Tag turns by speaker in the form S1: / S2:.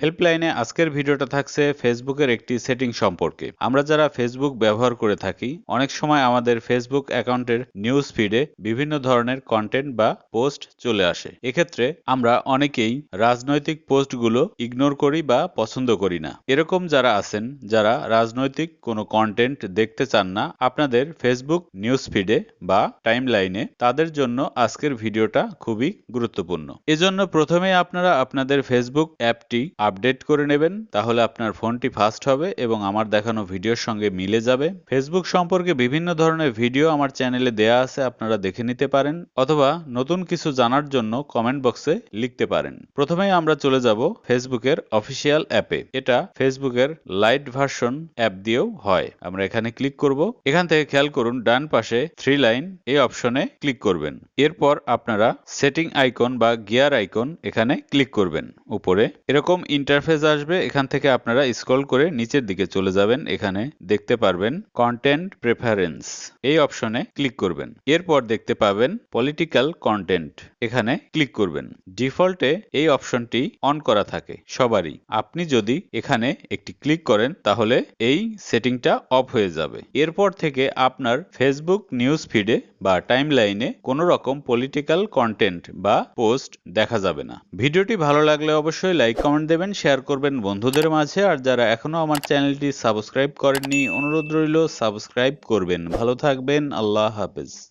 S1: হেল্পলাইনে আজকের ভিডিওটা থাকছে ফেসবুকের একটি সেটিং সম্পর্কে। আমরা যারা ফেসবুক ব্যবহার করে থাকি, অনেক সময় আমাদের ফেসবুক অ্যাকাউন্টের নিউজ ফিডে বিভিন্ন ধরনের কন্টেন্ট বা পোস্ট চলে আসে। এক্ষেত্রে আমরা অনেকেই রাজনৈতিক পোস্টগুলো ইগনোর করি বা পছন্দ করি না। এরকম যারা আছেন, যারা রাজনৈতিক কোনো কন্টেন্ট দেখতে চান না, আপনাদের ফেসবুক নিউজ ফিডে বা টাইমলাইনে তাদের জন্য আজকের ভিডিওটা খুবই গুরুত্বপূর্ণ। এজন্য প্রথমে আপনারা আপনাদের ফেসবুক অ্যাপটি আপডেট করে নেবেন, তাহলে আপনার ফোনটি ফাস্ট হবে এবং আমার দেখানো ভিডিওর সঙ্গে মিলে যাবে। ফেসবুক সম্পর্কে বিভিন্ন ধরনের ভিডিও আমার চ্যানেলে দেয়া আছে, আপনারা দেখে নিতে পারেন অথবা নতুন কিছু জানার জন্য কমেন্ট বক্সে লিখতে পারেন। প্রথমেই আমরা চলে যাব ফেসবুকের অফিসিয়াল অ্যাপে। এটা ফেসবুকের লাইট ভার্সন অ্যাপ দিয়েও হয়। আমরা এখানে ক্লিক করব। এখান থেকে খেয়াল করুন, ডান পাশে থ্রি লাইন এই অপশনে ক্লিক করবেন। এরপর আপনারা সেটিং আইকন বা গিয়ার আইকন এখানে ক্লিক করবেন। উপরে এরকম ইন্টারফেস আসবে, এখান থেকে আপনারা স্ক্রল করে নিচের দিকে চলে যাবেন, এখানে দেখতে পারবেন কন্টেন্ট প্রেফারেন্স এই অপশনে ক্লিক করবেন। এরপর দেখতে পাবেন পলিটিক্যাল কন্টেন্ট এখানে ক্লিক করবেন। ডিফল্টে এই অপশনটি অন করা থাকে সবারই। আপনি যদি এখানে একটি ক্লিক করেন, তাহলে এই সেটিংটা অফ হয়ে যাবে। এরপর থেকে আপনার ফেসবুক নিউজ ফিডে বা টাইমলাইনে কোনো রকম পলিটিক্যাল কন্টেন্ট বা পোস্ট দেখা যাবে না। ভিডিওটি ভালো লাগলে অবশ্যই লাইক কমেন্ট দেবেন শেয়ার করবেন বন্ধুদের মাঝে। আর যারা এখনও আমার চ্যানেলটি সাবস্ক্রাইব করেননি, অনুরোধ রইল সাবস্ক্রাইব করবেন। ভালো থাকবেন, আল্লাহ হাফেজ।